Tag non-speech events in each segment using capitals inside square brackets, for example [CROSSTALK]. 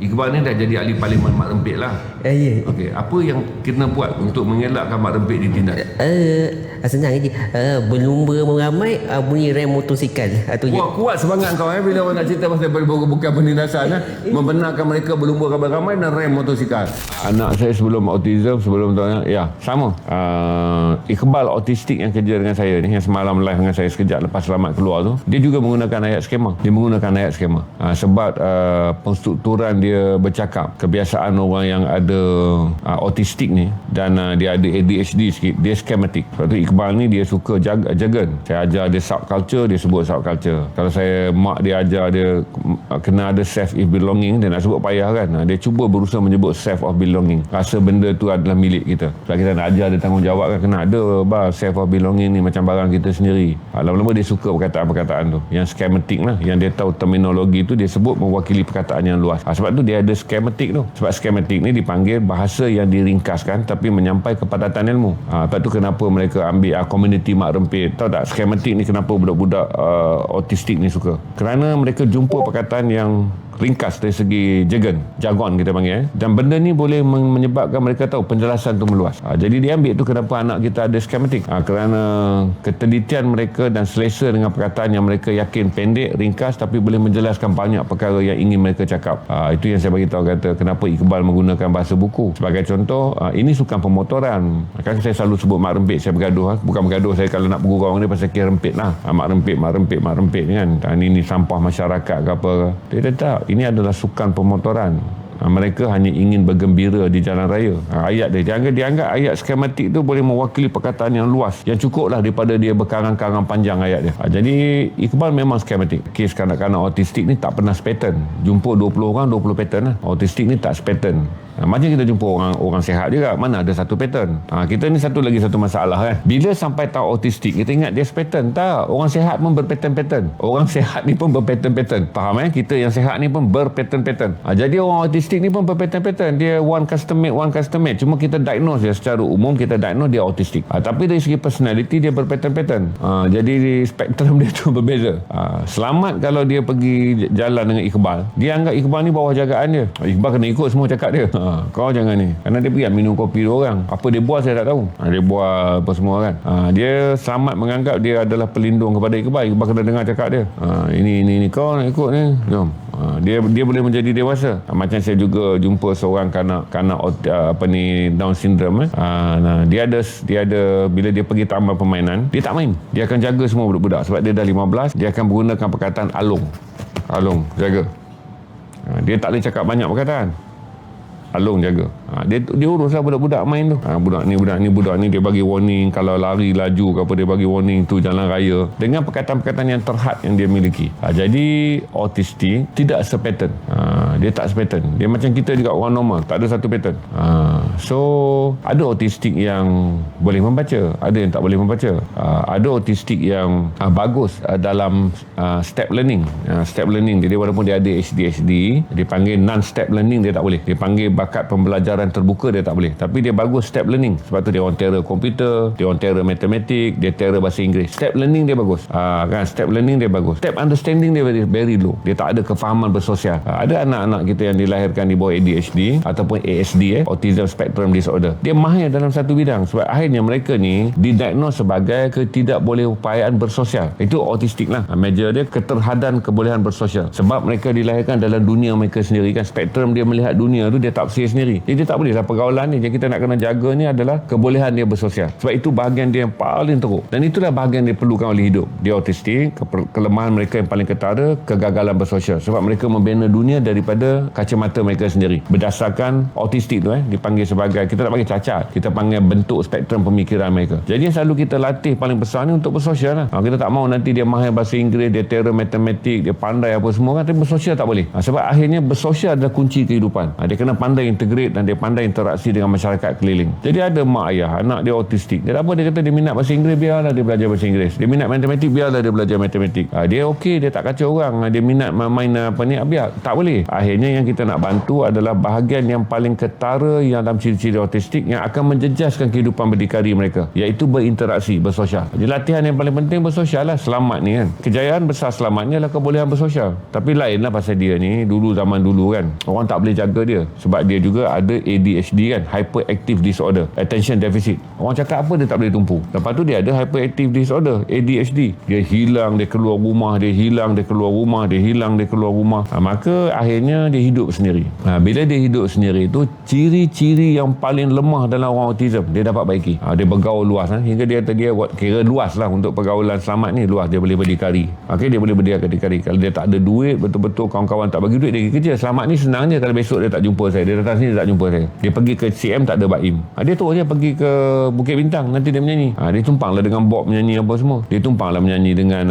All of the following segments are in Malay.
Iqbal ni dah jadi ahli parlimen Mak Rempit lah. Eh, ya. Okey, apa yang kena buat untuk mengelakkan Mak Rempit ditindak? Eh, uh, senang je. Uh, berlumba meramai uh, bunyi rem motosikal. Atau Kuat, kuat semangat kau eh bila orang nak cerita pasal bukan penindasan eh. Membenarkan mereka berlumba ramai-ramai dan rem motosikal. Anak saya sebelum autism, sebelum tu ya, sama. Uh, Iqbal autistik yang kerja dengan saya ni yang semalam live dengan saya sekejap lepas selamat keluar tu, dia juga menggunakan ayat skema. Dia menggunakan ayat skema. Uh, sebab uh, penstrukturan dia dia bercakap kebiasaan orang yang ada uh, autistik ni dan uh, dia ada ADHD sikit dia schematic. Sebab tu Iqbal ni dia suka jaga jagan saya ajar dia subculture dia sebut subculture kalau saya mak dia ajar dia uh, kena ada self of belonging dia nak sebut payah kan? Uh, dia cuba berusaha menyebut self of belonging. Rasa benda tu adalah milik kita. Sebab kita nak ajar dia tanggungjawab kan? Kena ada bah, self of belonging ni macam barang kita sendiri. Uh, lama-lama dia suka perkataan-perkataan tu. Yang schematic lah yang dia tahu terminologi tu dia sebut mewakili perkataan yang luas. Uh, sebab tu dia ada schematic tu. Sebab schematic ni dipanggil bahasa yang diringkaskan tapi menyampai kepadatan ilmu. Ha, tu kenapa mereka ambil uh, community mak rempit? Tahu tak schematic ni kenapa budak-budak uh, autistik ni suka? Kerana mereka jumpa perkataan yang ringkas dari segi jargon jargon kita panggil eh. dan benda ni boleh menyebabkan mereka tahu penjelasan tu meluas. Ha, jadi dia ambil tu kenapa anak kita ada schematic. Ha, kerana ketelitian mereka dan selesa dengan perkataan yang mereka yakin pendek ringkas tapi boleh menjelaskan banyak perkara yang ingin mereka cakap. Ha, itu yang saya bagi tahu kata kenapa Iqbal menggunakan bahasa buku. Sebagai contoh ha, ini sukan pemotoran. Kan saya selalu sebut mak rempit saya bergaduh ha. bukan bergaduh saya kalau nak bergurau ni pasal kira rempit lah. Ha, mak rempit mak rempit mak rempit kan. Ha, ini, ini sampah masyarakat ke apa dia tak ini adalah sukan pemotoran Ha, mereka hanya ingin bergembira di jalan raya. Ha, ayat dia dianggap, dianggap ayat skematik tu boleh mewakili perkataan yang luas. Yang cukup lah daripada dia berkarang-karang panjang ayat dia. Ha, jadi Iqbal memang skematik. Kes kanak-kanak autistik ni tak pernah pattern. Jumpa 20 orang 20 pattern lah. Autistik ni tak pattern. Ha, macam kita jumpa orang orang sehat juga. Mana ada satu pattern. Ha, kita ni satu lagi satu masalah kan. Bila sampai tahu autistik, kita ingat dia pattern. Tak. Orang sehat pun berpattern-pattern. Orang [LAUGHS] sehat ni pun berpattern-pattern. Faham eh? Kita yang sehat ni pun berpattern-pattern. Ha, jadi orang autistik ni pun berpattern-pattern. Dia one custom made, one custom made. Cuma kita diagnose dia secara umum, kita diagnose dia autistik. Ha, tapi dari segi personality, dia berpattern-pattern. Ha, jadi spektrum [LAUGHS] dia tu berbeza. Ha, selamat kalau dia pergi jalan dengan Iqbal. Dia anggap Iqbal ni bawah jagaan dia. Iqbal kena ikut semua cakap dia. Ha, kau jangan ni. Kerana dia pergi minum kopi dia orang. Apa dia buat saya tak tahu. Ha, dia buat apa semua kan. Ha, dia selamat menganggap dia adalah pelindung kepada Iqbal. Iqbal kena dengar cakap dia. Ha, ini ini ni kau nak ikut ni. Jom. Ha, dia dia boleh menjadi dewasa. Ha, macam saya juga jumpa seorang kanak kanak apa ni down syndrome eh. ha, nah, dia ada dia ada bila dia pergi taman permainan dia tak main. Dia akan jaga semua budak-budak. Sebab dia dah 15 dia akan menggunakan perkataan alung. Alung jaga. Ha, dia tak boleh cakap banyak perkataan Alung jaga. Ha, dia dia uruslah budak-budak main tu. Ha, budak ni budak ni budak ni dia bagi warning kalau lari laju ke apa dia bagi warning tu jalan raya dengan perkataan-perkataan yang terhad yang dia miliki. Ha, jadi autistik tidak sepattern. Ha, dia tak sepattern. Dia macam kita juga orang normal, tak ada satu pattern. Ha, so ada autistik yang boleh membaca, ada yang tak boleh membaca. Ha, ada autistik yang ha, bagus ha, dalam ha, step learning. Ha, step learning dia walaupun dia ada ADHD, dia panggil non step learning dia tak boleh. Dia panggil bakat pembelajaran terbuka dia tak boleh. Tapi dia bagus step learning. Sebab tu dia orang terror komputer dia orang terror matematik dia terror bahasa Inggeris. Step learning dia bagus. Ha, kan? Step learning dia bagus. Step understanding dia very, very low. Dia tak ada kefahaman bersosial. Ha, ada anak-anak kita yang dilahirkan di bawah ADHD ataupun ASD eh, Autism Spectrum Disorder. Dia mahir dalam satu bidang. Sebab akhirnya mereka ni didiagnose sebagai ketidak boleh upayaan bersosial. Itu autistik lah. Ha, major dia keterhadan kebolehan bersosial. Sebab mereka dilahirkan dalam dunia mereka sendiri kan? Spektrum dia melihat dunia tu dia tak tafsir sendiri. Jadi tak boleh lah pergaulan ni. Yang kita nak kena jaga ni adalah kebolehan dia bersosial. Sebab itu bahagian dia yang paling teruk. Dan itulah bahagian dia perlukan oleh hidup. Dia autistik, ke- kelemahan mereka yang paling ketara, kegagalan bersosial. Sebab mereka membina dunia daripada kacamata mereka sendiri. Berdasarkan autistik tu eh, dipanggil sebagai, kita tak panggil cacat. Kita panggil bentuk spektrum pemikiran mereka. Jadi yang selalu kita latih paling besar ni untuk bersosial lah. Ha, kita tak mau nanti dia mahir bahasa Inggeris, dia terror matematik, dia pandai apa semua kan. Tapi bersosial tak boleh. Ha, sebab akhirnya bersosial adalah kunci kehidupan. Ha, dia kena pandai pandai integrate dan dia pandai interaksi dengan masyarakat keliling. Jadi ada mak ayah, anak dia autistik. Dia apa, dia kata dia minat bahasa Inggeris, biarlah dia belajar bahasa Inggeris. Dia minat matematik, biarlah dia belajar matematik. Ha, dia okey, dia tak kacau orang. Ha, dia minat main apa ni, biar. Tak boleh. Akhirnya yang kita nak bantu adalah bahagian yang paling ketara yang dalam ciri-ciri autistik yang akan menjejaskan kehidupan berdikari mereka. Iaitu berinteraksi, bersosial. Jadi latihan yang paling penting bersosial lah. Selamat ni kan. Kejayaan besar selamatnya adalah kebolehan bersosial. Tapi lain lah pasal dia ni. Dulu zaman dulu kan. Orang tak boleh jaga dia. Sebab dia juga ada ADHD kan. Hyperactive Disorder. Attention Deficit. Orang cakap apa dia tak boleh tumpu. Lepas tu dia ada Hyperactive Disorder. ADHD. Dia hilang, dia keluar rumah. Dia hilang, dia keluar rumah. Dia hilang, dia keluar rumah. Ha, maka akhirnya dia hidup sendiri. Ha, bila dia hidup sendiri tu ciri-ciri yang paling lemah dalam orang autism dia dapat baiki. Ha, dia bergaul luas. Ha, hingga dia kata dia buat kira luas lah untuk pergaulan selamat ni. Luas. Dia boleh berdikari. Okay, dia boleh berdikari. Kalau dia tak ada duit, betul-betul kawan-kawan tak bagi duit, dia kerja. Selamat ni senang je kalau besok dia tak jumpa saya. Dia datang sini tak jumpa saya. Dia pergi ke CM tak ada Baim. Ha, dia terus dia pergi ke Bukit Bintang. Nanti dia menyanyi. Ha, dia tumpang lah dengan Bob menyanyi apa semua. Dia tumpang lah menyanyi dengan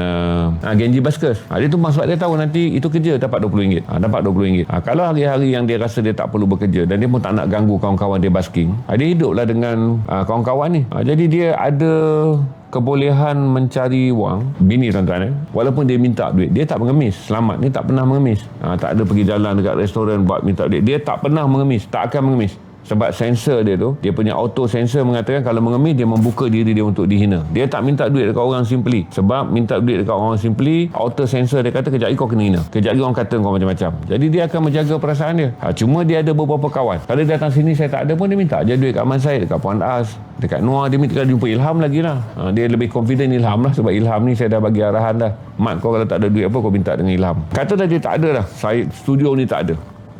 uh, Genji Baskers. Ha, dia tumpang sebab dia tahu nanti itu kerja dapat RM20. Ha, dapat RM20. Ha, kalau hari-hari yang dia rasa dia tak perlu bekerja dan dia pun tak nak ganggu kawan-kawan dia basking. Ha, dia hiduplah dengan uh, kawan-kawan ni. Ha, jadi dia ada kebolehan mencari wang bini tuan-tuan eh walaupun dia minta duit dia tak mengemis. Selamat ni tak pernah mengemis. Ha, tak ada pergi jalan dekat restoran buat minta duit. Dia tak pernah mengemis tak akan mengemis sebab sensor dia tu dia punya auto sensor mengatakan kalau mengemis dia membuka diri dia untuk dihina. Dia tak minta duit dekat orang simply. Sebab minta duit dekat orang simply auto sensor dia kata kejap lagi kau kena hina. Kejap lagi orang kata kau macam-macam. Jadi dia akan menjaga perasaan dia. Ha, cuma dia ada beberapa kawan. Kalau dia datang sini saya tak ada pun dia minta je duit kat Aman Said dekat Puan As dekat Noah. Dia minta jumpa Ilham lagi lah. Ha, dia lebih confident Ilham lah sebab Ilham ni saya dah bagi arahan dah. Mat kau kalau tak ada duit apa kau minta dengan Ilham. Kata dah dia tak ada dah saya studio ni tak ada.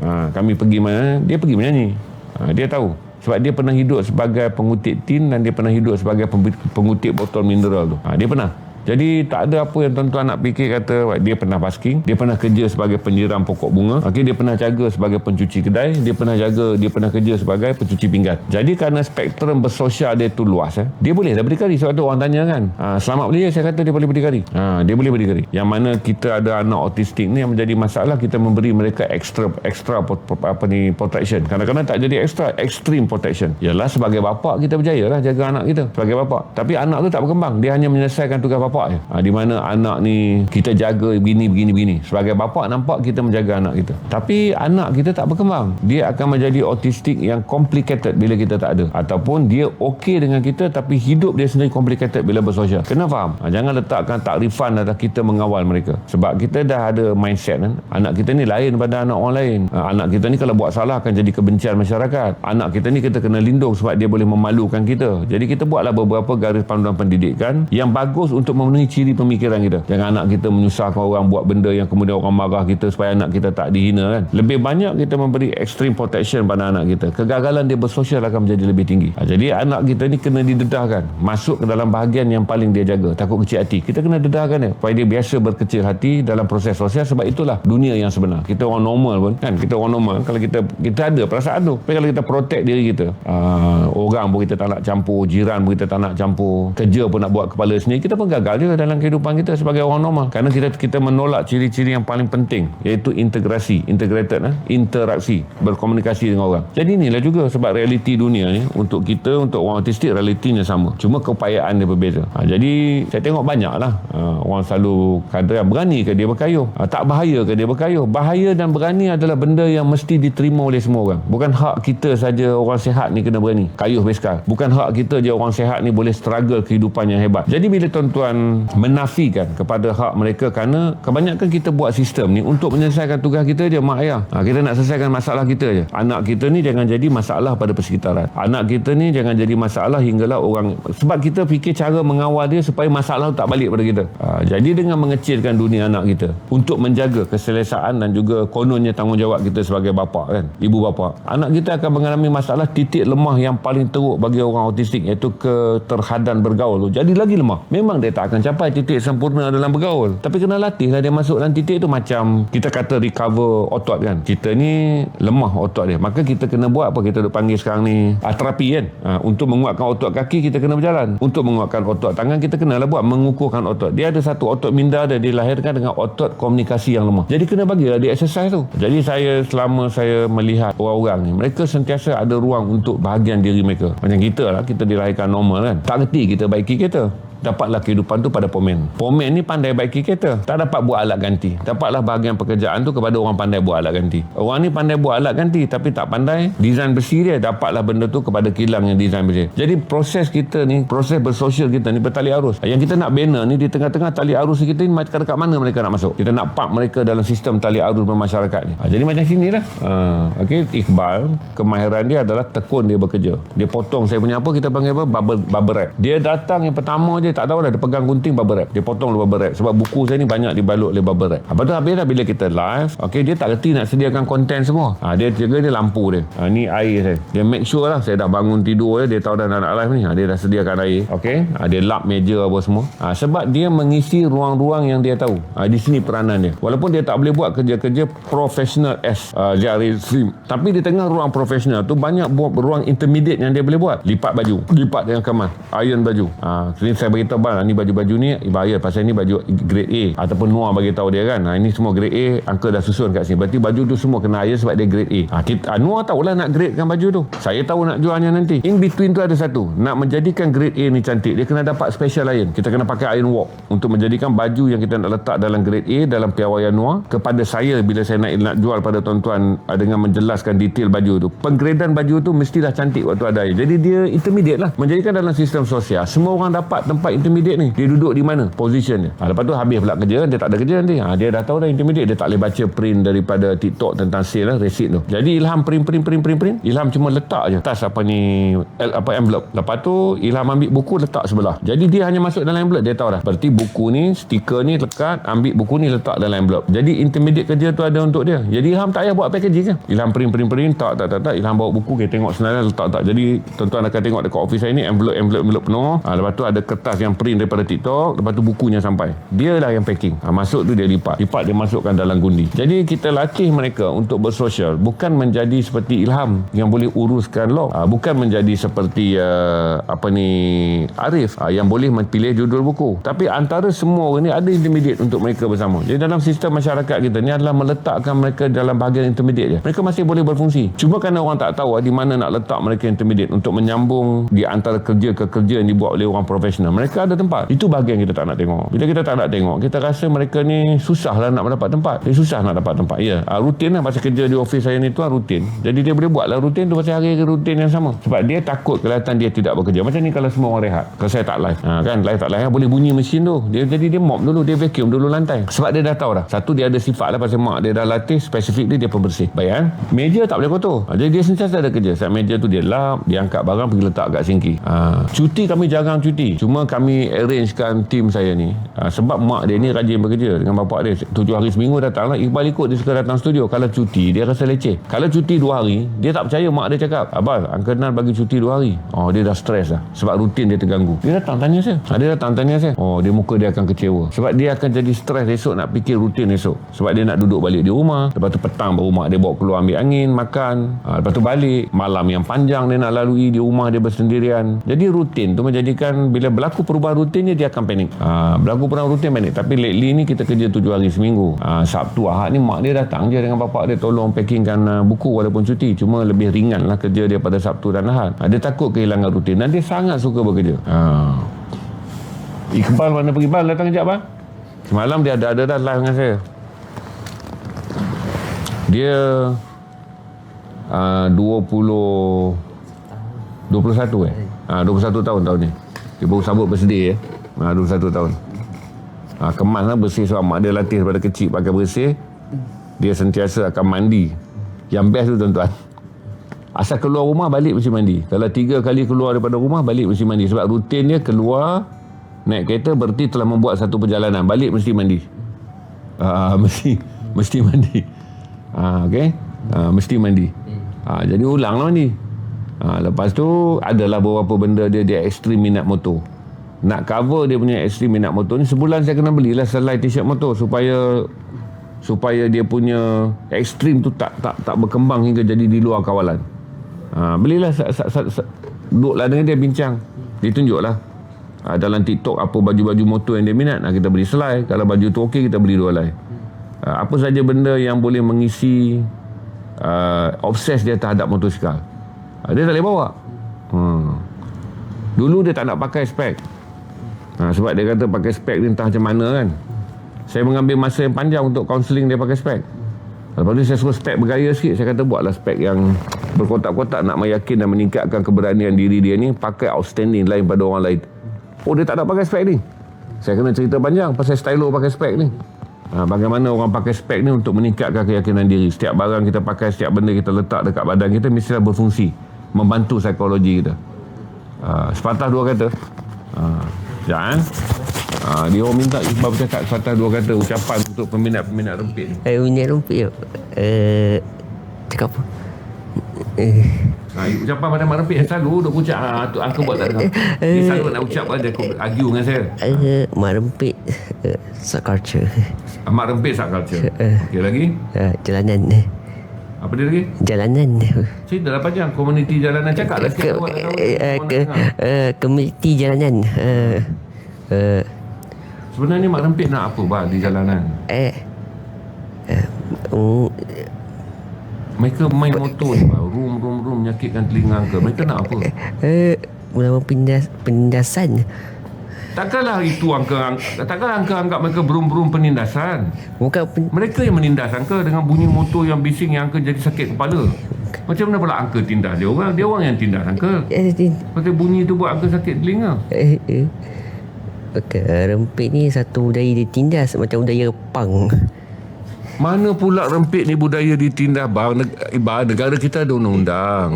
Ha, kami pergi mana dia pergi menyanyi dia tahu. Sebab dia pernah hidup sebagai pengutip tin dan dia pernah hidup sebagai pengutip botol mineral tu. Ha, dia pernah. Jadi tak ada apa yang tuan-tuan nak fikir kata dia pernah basking, dia pernah kerja sebagai penyiram pokok bunga, okay, dia pernah jaga sebagai pencuci kedai, dia pernah jaga, dia pernah kerja sebagai pencuci pinggan. Jadi kerana spektrum bersosial dia tu luas, eh, dia boleh dah berdikari. Sebab tu orang tanya kan, ha, selamat boleh saya kata dia boleh berdikari. Ha, dia boleh berdikari. Yang mana kita ada anak autistik ni yang menjadi masalah kita memberi mereka extra extra apa ni protection. Kadang-kadang tak jadi extra, extreme protection. Yalah sebagai bapa kita berjaya lah jaga anak kita sebagai bapa. Tapi anak tu tak berkembang. Dia hanya menyelesaikan tugas bapa je. Ha, di mana anak ni kita jaga begini begini begini. Sebagai bapa nampak kita menjaga anak kita. Tapi anak kita tak berkembang. Dia akan menjadi autistik yang complicated bila kita tak ada. Ataupun dia okey dengan kita tapi hidup dia sendiri complicated bila bersosial. Kena faham. Ha, jangan letakkan takrifan atas kita mengawal mereka. Sebab kita dah ada mindset kan. Anak kita ni lain daripada anak orang lain. Ha, anak kita ni kalau buat salah akan jadi kebencian masyarakat. Anak kita ni kita kena lindung sebab dia boleh memalukan kita. Jadi kita buatlah beberapa garis panduan pendidikan yang bagus untuk memenuhi ciri pemikiran kita. Jangan anak kita menyusahkan orang buat benda yang kemudian orang marah kita supaya anak kita tak dihina kan. Lebih banyak kita memberi extreme protection pada anak kita. Kegagalan dia bersosial akan menjadi lebih tinggi. Ha, jadi anak kita ni kena didedahkan. Masuk ke dalam bahagian yang paling dia jaga. Takut kecil hati. Kita kena dedahkan dia. Supaya dia biasa berkecil hati dalam proses sosial sebab itulah dunia yang sebenar. Kita orang normal pun kan. Kita orang normal. Kalau kita kita ada perasaan tu. Tapi kalau kita protect diri kita. Uh, orang pun kita tak nak campur. Jiran pun kita tak nak campur. Kerja pun nak buat kepala sendiri. Kita pun gagal juga dalam kehidupan kita sebagai orang normal. Kerana kita kita menolak ciri-ciri yang paling penting iaitu integrasi integrated eh? interaksi berkomunikasi dengan orang. Jadi inilah juga sebab realiti dunia ni untuk kita untuk orang autistik realitinya sama. Cuma keupayaan dia berbeza. Ha, jadi saya tengok banyak lah ha, orang selalu kata berani ke dia berkayuh? Ha, tak bahaya ke dia berkayuh? Bahaya dan berani adalah benda yang mesti diterima oleh semua orang. Bukan hak kita saja orang sehat ni kena berani kayuh beskar bukan hak kita je orang sehat ni boleh struggle kehidupan yang hebat. Jadi bila tuan-tuan menafikan kepada hak mereka kerana kebanyakan kita buat sistem ni untuk menyelesaikan tugas kita je mak ayah. Ha, kita nak selesaikan masalah kita je. Anak kita ni jangan jadi masalah pada persekitaran. Anak kita ni jangan jadi masalah hinggalah orang sebab kita fikir cara mengawal dia supaya masalah tak balik pada kita. Ha, jadi dengan mengecilkan dunia anak kita untuk menjaga keselesaan dan juga kononnya tanggungjawab kita sebagai bapa kan, ibu bapa. Anak kita akan mengalami masalah titik lemah yang paling teruk bagi orang autistik iaitu keterhadan bergaul tu. Jadi lagi lemah. Memang dia tak akan capai titik sempurna dalam bergaul. Tapi kena latih lah dia masuk dalam titik tu macam kita kata recover otot kan. Kita ni lemah otot dia. Maka kita kena buat apa kita duk panggil sekarang ni ah, terapi kan. Ha, untuk menguatkan otot kaki kita kena berjalan. Untuk menguatkan otot tangan kita kena lah buat mengukurkan otot. Dia ada satu otot minda dia dilahirkan dengan otot komunikasi yang lemah. Jadi kena bagilah dia exercise tu. Jadi saya selama saya melihat orang-orang ni mereka sentiasa ada ruang untuk bahagian diri mereka. Macam kita lah kita dilahirkan normal kan. Tak reti kita baiki kita dapatlah kehidupan tu pada pomen. Pomen ni pandai baiki kereta. Tak dapat buat alat ganti. Dapatlah bahagian pekerjaan tu kepada orang pandai buat alat ganti. Orang ni pandai buat alat ganti tapi tak pandai design besi dia. Dapatlah benda tu kepada kilang yang design besi. Jadi proses kita ni, proses bersosial kita ni bertali arus. Yang kita nak bina ni di tengah-tengah tali arus kita ni macam dekat mana mereka nak masuk. Kita nak pump mereka dalam sistem tali arus bermasyarakat ni. Ha, jadi macam sini lah. Ha, okay. Iqbal, kemahiran dia adalah tekun dia bekerja. Dia potong saya punya apa, kita panggil apa? Bubble, bubble wrap. Dia datang yang pertama je dia tak tahu dah dia pegang gunting bubble wrap. Dia potong bubble wrap. Sebab buku saya ni banyak dibalut oleh bubble wrap. Lepas tu habis dah bila kita live okay, dia tak reti nak sediakan konten semua. Ha, dia jaga dia lampu dia. Ha, ni air saya. Dia make sure lah saya dah bangun tidur dia, dia tahu dah nak, nak live ni. Ha, dia dah sediakan air okay? ha, dia lap meja apa semua. Ha, sebab dia mengisi ruang-ruang yang dia tahu. Ha, di sini peranan dia. Walaupun dia tak boleh buat kerja-kerja profesional as uh, Jari Slim. Tapi di tengah ruang profesional tu banyak buat ruang intermediate yang dia boleh buat. Lipat baju lipat dengan kemas iron baju. Ha, sini saya beritahu bang ni baju-baju ni bayar pasal ni baju grade A. Ataupun Noah bagi tahu dia kan ha, ini semua grade A angka dah susun kat sini. Berarti baju tu semua kena iron sebab dia grade A. Ha, kita, ha, Noah tahulah nak gradekan baju tu. Saya tahu nak jualnya nanti. In between tu ada satu nak menjadikan grade A ni cantik dia kena dapat special iron. Kita kena pakai iron walk untuk menjadikan baju yang kita nak letak dalam grade A dalam piawaian Noah. Kepada saya bila saya nak, nak jual pada tuan-tuan uh, dengan menjelaskan detail baju tu penggradean baju tu mestilah cantik waktu ada air. Jadi dia intermediate lah. Menjadikan dalam sistem sosial semua orang dapat tempat intermediate ni. Dia duduk di mana? Position dia. Ha, lepas tu habis pula kerja dia tak ada kerja nanti. Ha, dia dah tahu dah intermediate dia tak boleh baca print daripada TikTok tentang sale lah receipt tu. Jadi Ilham print print print print print. Ilham cuma letak je. Atas apa ni apa envelope. Lepas tu Ilham ambil buku letak sebelah. Jadi dia hanya masuk dalam envelope dia tahu dah. Berarti buku ni stiker ni lekat ambil buku ni letak dalam envelope. Jadi intermediate kerja tu ada untuk dia. Jadi Ilham tak payah buat packaging kan Ilham print print print tak tak tak, tak. Ilham bawa buku kita tengok senarai letak tak. Jadi tuan-tuan akan tengok dekat office saya ni envelope envelope envelope penuh. Ha, lepas tu ada kertas yang print daripada TikTok lepas tu bukunya sampai. Dia lah yang packing. Ha, masuk tu dia lipat. Lipat dia masukkan dalam gundi. Jadi kita latih mereka untuk bersosial. Bukan menjadi seperti Ilham yang boleh uruskan log ha, bukan menjadi seperti uh, apa ni Arif ha, yang boleh pilih judul buku. Tapi antara semua orang ni ada intermediate untuk mereka bersama. Jadi dalam sistem masyarakat kita ni adalah meletakkan mereka dalam bahagian intermediate je. Mereka masih boleh berfungsi. Cuma kerana orang tak tahu di mana nak letak mereka intermediate untuk menyambung di antara kerja ke kerja yang dibuat oleh orang profesional. Mereka ada tempat. Itu bahagian kita tak nak tengok. Bila kita tak nak tengok kita rasa mereka ni susah lah nak mendapat tempat. Dia susah nak dapat tempat. Ya ha, rutin lah pasal kerja di office saya ni tu lah rutin. Jadi dia boleh buat lah rutin tu pasal hari-hari rutin yang sama. Sebab dia takut kelihatan dia tidak bekerja. Macam ni kalau semua orang rehat. Kalau saya tak live. Ha, kan? Live tak live boleh bunyi mesin tu. Dia jadi dia mop dulu dia vacuum dulu lantai. Sebab dia dah tahu dah. Satu dia ada sifat lah pasal mak dia dah latih spesifik dia dia pembersih kan meja tak boleh kotor. Ha, jadi dia sentiasa ada kerja. Sebab meja tu dia lap dia angkat barang pergi letak kat sinki ha, cuti kami jarang cuti. Cuma kami arrangekan tim saya ni. Ha, sebab mak dia ni rajin bekerja dengan bapak dia. Tujuh hari seminggu datang lah Iqbal ikut dia suka datang studio. Kalau cuti dia rasa leceh. Kalau cuti dua hari dia tak percaya mak dia cakap abang Uncle Nan bagi cuti dua hari. Oh dia dah stres dah. Sebab rutin dia terganggu. Dia datang tanya saya. Ha, dia datang tanya saya. Oh dia muka dia akan kecewa. Sebab dia akan jadi stres esok nak fikir rutin esok. Sebab dia nak duduk balik di rumah. Lepas tu petang baru mak dia bawa keluar ambil angin makan. Ha, lepas tu balik. Malam yang panjang dia nak lalui di rumah dia bersendirian. Jadi rutin tu menjadikan bila berlaku perubahan rutinnya dia akan panik ha, berlaku perubahan rutin panik tapi lately ni kita kerja tujuh hari seminggu. Ha, Sabtu Ahad ni mak dia datang je dengan bapak dia tolong packingkan uh, buku walaupun cuti. Cuma lebih ringan lah kerja dia pada Sabtu dan Ahad. Ha, dia takut kehilangan rutin dan dia sangat suka bekerja. Ha. Iqbal mana pergi Bal? Datang kejap bang semalam dia ada ada dah live dengan saya. Dia uh, 20 21 eh? Ha, 21 tahun tahun ni dia baru sambut birthday eh? Ha, 21 tahun. Ha, kemas lah bersih sebab mak dia latih daripada kecil pakai bersih. Dia sentiasa akan mandi. Yang best tu tuan-tuan. Asal keluar rumah balik mesti mandi. Kalau tiga kali keluar daripada rumah balik mesti mandi. Sebab rutin dia keluar naik kereta berarti telah membuat satu perjalanan. Balik mesti mandi. Ha, [LAUGHS] mesti mesti mandi. Ha, ok ha, mesti mandi. Ha, jadi ulang lah mandi ha, lepas tu adalah beberapa benda dia dia ekstrim minat motor nak cover dia punya extreme minat motor ni sebulan saya kena belilah selai t-shirt motor supaya supaya dia punya ekstrim tu tak tak tak berkembang hingga jadi di luar kawalan. Ha, belilah sa, sa, sa, sa, duduklah dengan dia bincang. Dia tunjuklah. Ha, dalam TikTok apa baju-baju motor yang dia minat, ha, kita beli selai. Kalau baju tu okey kita beli dua helai. Ha, apa saja benda yang boleh mengisi uh, obses dia terhadap motosikal. Ha, dia tak boleh bawa. Hmm. Dulu dia tak nak pakai spek. Ha, sebab dia kata pakai spek ni entah macam mana kan. Saya mengambil masa yang panjang untuk kaunseling dia pakai spek. Lepas tu saya suruh spek bergaya sikit. Saya kata buatlah spek yang berkotak-kotak nak meyakin dan meningkatkan keberanian diri dia ni pakai outstanding lain pada orang lain. Oh dia tak nak pakai spek ni. Saya kena cerita panjang pasal stylo pakai spek ni. Ha, bagaimana orang pakai spek ni untuk meningkatkan keyakinan diri. Setiap barang kita pakai, setiap benda kita letak dekat badan kita mestilah berfungsi. Membantu psikologi kita. Ha, sepatah dua kata. Ha, jangan. Ha, dia orang minta Iqbal bercakap sepatah dua kata ucapan untuk peminat-peminat rempit. Eh, minyak rumput ya. Eh, cakap apa? Eh, Ha, ucapan pada Mak Rempit yang selalu duk ucap ha, tu Uncle buat tak dengar. Dia selalu nak ucap dia argue dengan saya. eh, mak rempit. Eh, subculture. Mak Rempit sak culture. Okey lagi. Eh, jalanan. Apa dia lagi? Jalanan. Cerita dah panjang komuniti jalanan cakap lah Ke, eh, eh, ke, komuniti jalanan. Eh, eh, Sebenarnya Mak Rempit nak apa bah di jalanan? eh, mm, Mereka main motor ni bah. Room, room, room menyakitkan telinga ke. Mereka nak apa? eh, mula penindas, penindasan. Takkanlah itu angka, takkanlah angka anggap mereka berum-berum penindasan. Bukan pen, Mereka yang menindas angka dengan bunyi motor yang bising yang angka jadi sakit kepala. Macam mana pula angka tindas dia orang? Dia orang yang tindas angka. eh, tin- Pakai bunyi tu buat angka sakit telinga. eh, eh. Okay, rempit ni satu budaya ditindas macam budaya pang. Mana pula rempit ni budaya ditindas? Bang Neg- Ibarat negara kita ada undang-undang.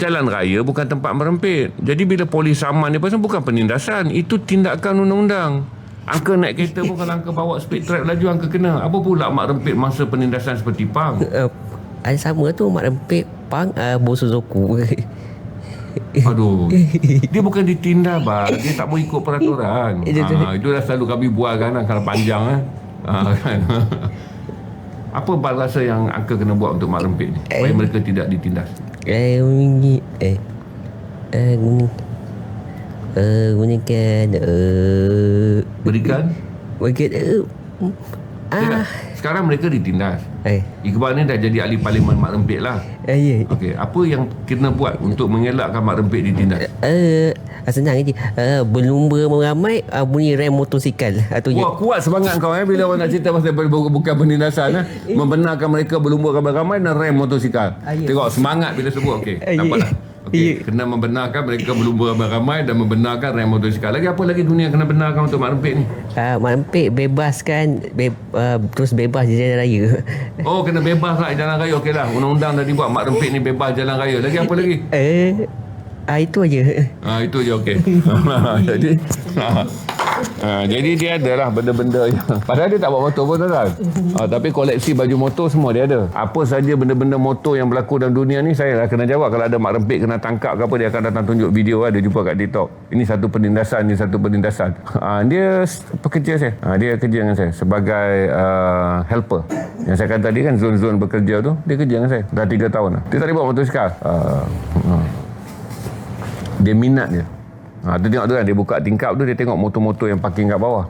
Jalan raya bukan tempat merempit. Jadi bila polis saman ni pasal bukan penindasan. Itu tindakan undang-undang. Angka naik kereta pun kalau angka bawa speed trap laju angka kena. Apa pula mak rempit masa penindasan seperti pang? Uh, ada sama tu mak rempit pang uh, bos Suzuku. [LAUGHS] Aduh. Dia bukan ditindas bang. Dia tak mau ikut peraturan. Eh, ha, Itu dah selalu kami buat kan Kalau panjang eh. ha, kan? [LAUGHS] Apa balasan yang angka kena buat untuk mak rempit ni? Supaya mereka tidak ditindas? Eh, ini eh. Eh guni eh gunakan eh. Berikan. Bagi eh. Ah. Sekarang mereka ditindas. Eh. Iqbal ni dah jadi ahli parlimen mak rempit lah. Eh ya. Okey, apa yang kena buat untuk mengelakkan mak rempit ditindas? eh ah, senang je eh berlumba meramai uh, bunyi rem motosikal atau je Wah, kuat semangat kau eh bila orang nak cerita pasal bu- bukan penindasan eh. Membenarkan mereka berlumba ramai-ramai dan rem motosikal. Ah, ya. Tengok semangat bila sebut okey. Ah, ya. Nampak tak? Ya. Okey, kena membenarkan mereka berlumba ramai-ramai dan membenarkan rem motosikal. Lagi apa lagi dunia kena benarkan untuk mak rempit ni? uh, mak rempit bebaskan be, uh, terus bebas di jalan raya Oh, kena bebas lah jalan raya. Okey lah, undang-undang dah dibuat mak rempit ni bebas jalan raya. Lagi apa lagi? eh ah itu aja Ha, itu je okey. [LAUGHS] [LAUGHS] jadi ha, [LAUGHS] jadi dia ada lah benda-benda yang padahal dia tak bawa motor pun tuan. Ha, tapi koleksi baju motor semua dia ada. Apa saja benda-benda motor yang berlaku dalam dunia ni saya dah kena jawab kalau ada mak rempit kena tangkap ke apa dia akan datang tunjuk video ada jumpa kat TikTok. Ini satu penindasan, ini satu penindasan. Ha, dia pekerja saya. Ha, dia kerja dengan saya sebagai uh, helper. Yang saya kata tadi kan zon-zon bekerja tu dia kerja dengan saya. Dah 3 tahun dah. Dia tak boleh bawa motosikal. Uh, uh, dia minat je. Ha, tu tengok tu kan, dia buka tingkap tu, dia tengok motor-motor yang parking kat bawah.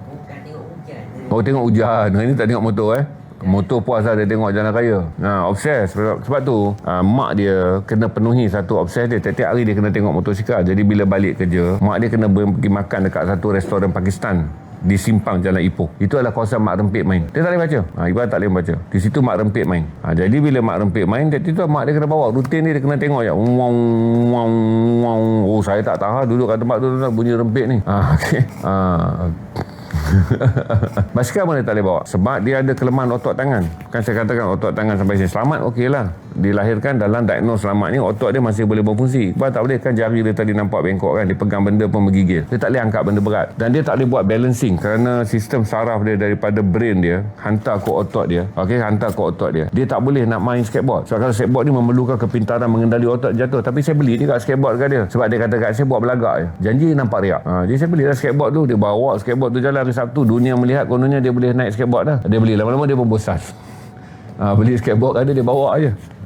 Oh, tengok hujan. Ini tak tengok motor eh. Motor puas lah dia tengok jalan raya. Ha, obses. Sebab, sebab tu, ha, mak dia kena penuhi satu obses dia. Tiap-tiap hari dia kena tengok motosikal. Jadi bila balik kerja, mak dia kena pergi makan dekat satu restoran Pakistan di simpang Jalan Ipoh. Itu adalah kawasan Mak Rempit main. Dia tak boleh baca. Ha, Ibrahim tak boleh baca. Di situ Mak Rempit main. Ha, jadi bila Mak Rempit main, dari itu mak dia kena bawa. Rutin ni dia kena tengok je. Wang, wang, wang. Oh, saya tak tahan duduk kat tempat tu tu, bunyi rempit ni. Ha, [LAUGHS] okay. ha, [LAUGHS] Basikal dia tak boleh bawa Sebab dia ada kelemahan otot tangan Kan saya katakan otot tangan sampai sini Selamat okey lah dilahirkan dalam diagnose selamat ni otot dia masih boleh berfungsi. Sebab tak boleh kan jari dia tadi nampak bengkok kan. Dia pegang benda pun menggigil. Dia tak boleh angkat benda berat. Dan dia tak boleh buat balancing kerana sistem saraf dia daripada brain dia hantar ke otot dia. Okey, hantar ke otot dia. Dia tak boleh nak main skateboard. Sebab kalau skateboard ni memerlukan kepintaran mengendali otot jatuh. Tapi saya beli kat skateboard kat dia. Sebab dia kata kat saya buat belagak je. Janji nampak riak. Ha, jadi saya belilah skateboard tu. Dia bawa skateboard tu jalan Sabtu. Dunia melihat kononnya dia boleh naik skateboard dah. Dia beli lama-lama dia pun bosan. Ha, beli skateboard ada dia bawa je.